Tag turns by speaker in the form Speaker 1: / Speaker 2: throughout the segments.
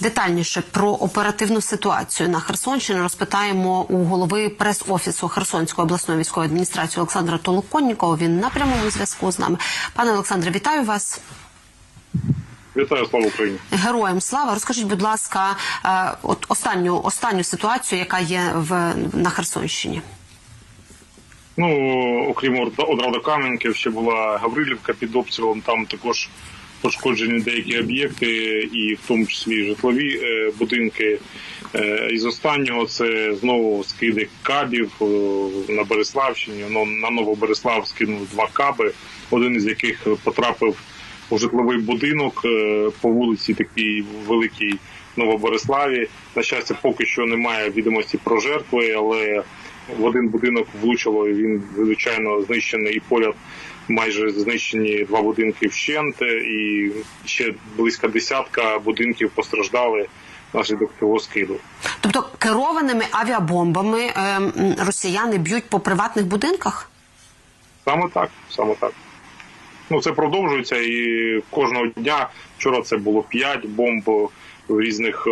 Speaker 1: Детальніше про оперативну ситуацію на Херсонщині розпитаємо у голови прес-офісу Херсонської обласної військової адміністрації Олександра Толоконнікова. Він на прямому зв'язку з нами. Пане Олександре, вітаю вас.
Speaker 2: Вітаю, слава Україні.
Speaker 1: Героям слава. Розкажіть, будь ласка, е, от останню останню ситуацію, яка є в на Херсонщині.
Speaker 2: Ну, окрім Одрадокаменків, ще була Гаврилівка під обстрілом. Там також пошкоджені деякі об'єкти, і в тому числі житлові е, будинки. Е, із останнього це знову скиди кабів е, на Береславщині. На Новобереслав скинули два каби, один із яких потрапив у житловий будинок по вулиці такій великій Новобереславі. На щастя, поки що немає відомості про жертви, але в один будинок влучило. і Він звичайно знищений і поряд майже знищені два будинки вщент, і ще близько десятка будинків постраждали внаслідок цього скиду.
Speaker 1: Тобто керованими авіабомбами е, росіяни б'ють по приватних будинках?
Speaker 2: Саме так, саме так. Ну це продовжується і кожного дня. Вчора це було 5 бомб в різних е,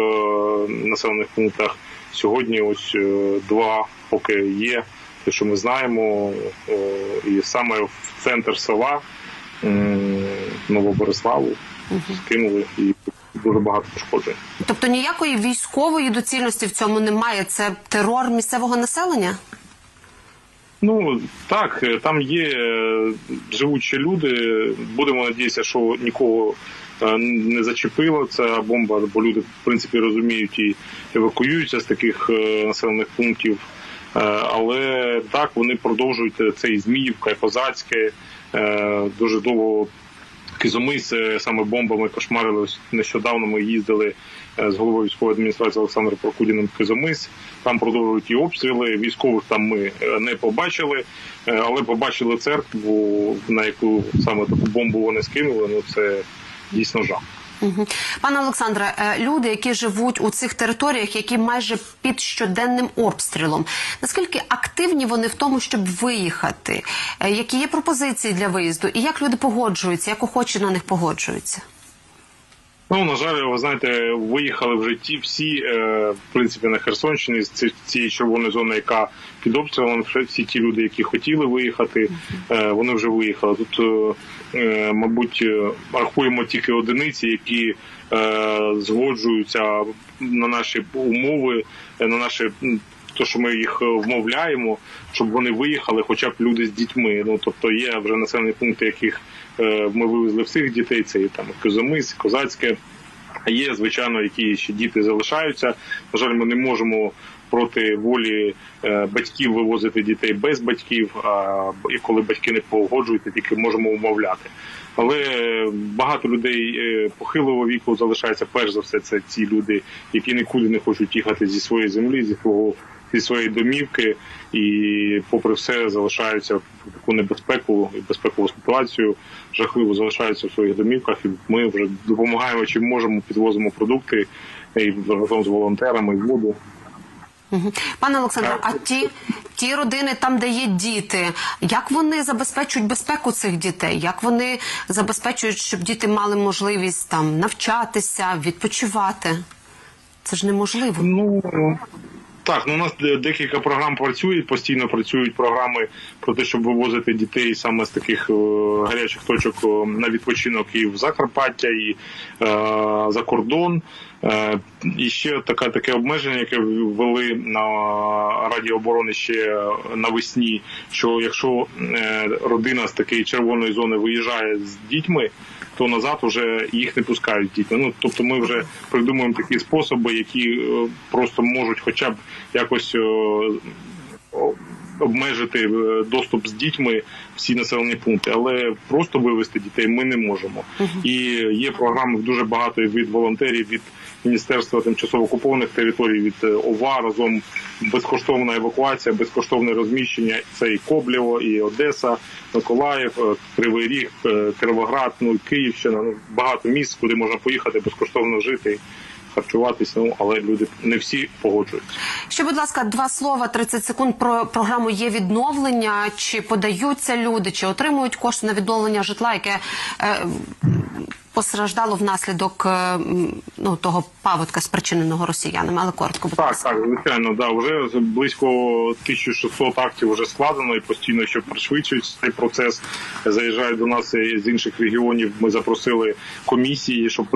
Speaker 2: населених пунктах. Сьогодні ось е, два поки є. Те, що ми знаємо, е, і саме в центр села Новобориславу скинули і дуже багато пошкоджень.
Speaker 1: Тобто ніякої військової доцільності в цьому немає. Це терор місцевого населення?
Speaker 2: Ну так, там є живучі люди. Будемо надіятися, що нікого не зачепила ця бомба, бо люди в принципі розуміють і евакуюються з таких е, населених пунктів. Е, Але так вони продовжують е, це і Зміївка, і Козацьке. Дуже довго Кизомис саме бомбами кошмарили. Нещодавно ми їздили з головою військової адміністрації Олександром Прокудіним в Кизомис. Там продовжують і обстріли. Військових там ми не побачили, але побачили церкву, на яку саме таку бомбу вони скинули. Ну це дійсно жах.
Speaker 1: Угу. Пане Олександре, е, люди, які живуть у цих територіях, які майже під щоденним обстрілом, наскільки активні вони в тому, щоб виїхати? Е, Які є пропозиції для виїзду? І як люди погоджуються, як охочі на них погоджуються?
Speaker 2: Ну на жаль, ви знаєте, виїхали вже ті всі, е, в принципі, на Херсонщині з ці- цієї червоної зони, яка під обстрілом. Всі ті люди, які хотіли виїхати, е, вони вже виїхали. Тут, е, мабуть, рахуємо тільки одиниці, які згоджуються на наші умови, на наші. То, що ми їх е, вмовляємо, щоб вони виїхали, хоча б люди з дітьми. Ну тобто є вже населені пункти, яких е, ми вивезли всіх дітей. Це і там Козомис, Козацьке. А є, звичайно, які ще діти залишаються. На жаль, ми не можемо проти волі е, батьків вивозити дітей без батьків. А і коли батьки не погоджуються, тільки можемо умовляти. Але багато людей похилого віку залишається. Перш за все, це ці люди, які нікуди не хочуть їхати зі своєї землі, зі свого зі своєї домівки, і попри все залишаються в таку небезпеку і безпекову ситуацію. Жахливо залишаються в своїх домівках. І ми вже допомагаємо чим можемо, підвозимо продукти і разом з волонтерами і воду.
Speaker 1: Пане Олександре, а ті, ті родини, там, де є діти, як вони забезпечують безпеку цих дітей? Як вони забезпечують, щоб діти мали можливість там навчатися, відпочивати? Це ж неможливо.
Speaker 2: Ну так, ну у нас декілька програм працюють, постійно працюють програми про те, щоб вивозити дітей саме з таких е, гарячих точок е, на відпочинок і в Закарпаття, і е, за кордон. Е, і ще така таке обмеження, яке ввели на Раді оборони ще навесні. Що якщо е, родина з такої червоної зони виїжджає з дітьми, то назад вже їх не пускають діти. Ну тобто, ми вже придумуємо такі способи, які е, просто можуть, хоча б якось. Обмежити е, доступ з дітьми всі населені пункти, але просто вивезти дітей ми не можемо. І є програми дуже багато від волонтерів від Міністерства тимчасово окупованих територій від е, ОВА разом безкоштовна евакуація, безкоштовне розміщення. Це і Коблєво, і Одеса, Миколаїв, е, Кривий Ріг, Кировоград, ну Київщина. Ну багато місць, куди можна поїхати безкоштовно жити. Харчуватися, ну але люди не всі погоджуються.
Speaker 1: Ще, будь ласка, два слова, 30 секунд про програму є відновлення. Чи подаються люди, чи отримують кошти на відновлення житла, яке е, постраждало внаслідок е, ну, того паводка, спричиненого росіянами, але коротко, будь
Speaker 2: Так,
Speaker 1: ласка.
Speaker 2: так, звичайно, да. Вже близько 1600 актів вже складено і постійно, що пришвидшують цей процес. Заїжджають до нас з інших регіонів. Ми запросили комісії, щоб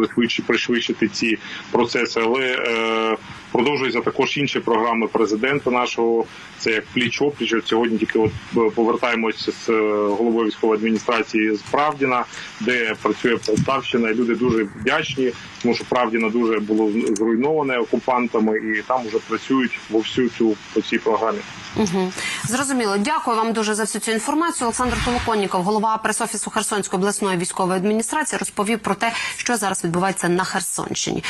Speaker 2: пришвидшити ці процеси. Але е, продовжуються також інші програми президента нашого. Це як пліч опліч. От Сьогодні тільки от е, повертаємося з е, головою військової адміністрації з Правдіна, де працює Полтавщина. І люди дуже вдячні, тому що Правдіна дуже було зруйноване окупантами, і там вже працюють вовсю цю по цій програмі.
Speaker 1: Угу. Зрозуміло. Дякую вам дуже за всю цю інформацію. Олександр Толоконніков, голова пресофісу Херсонської обласної військової адміністрації, розповів про те, що зараз відбувається на Херсонщині.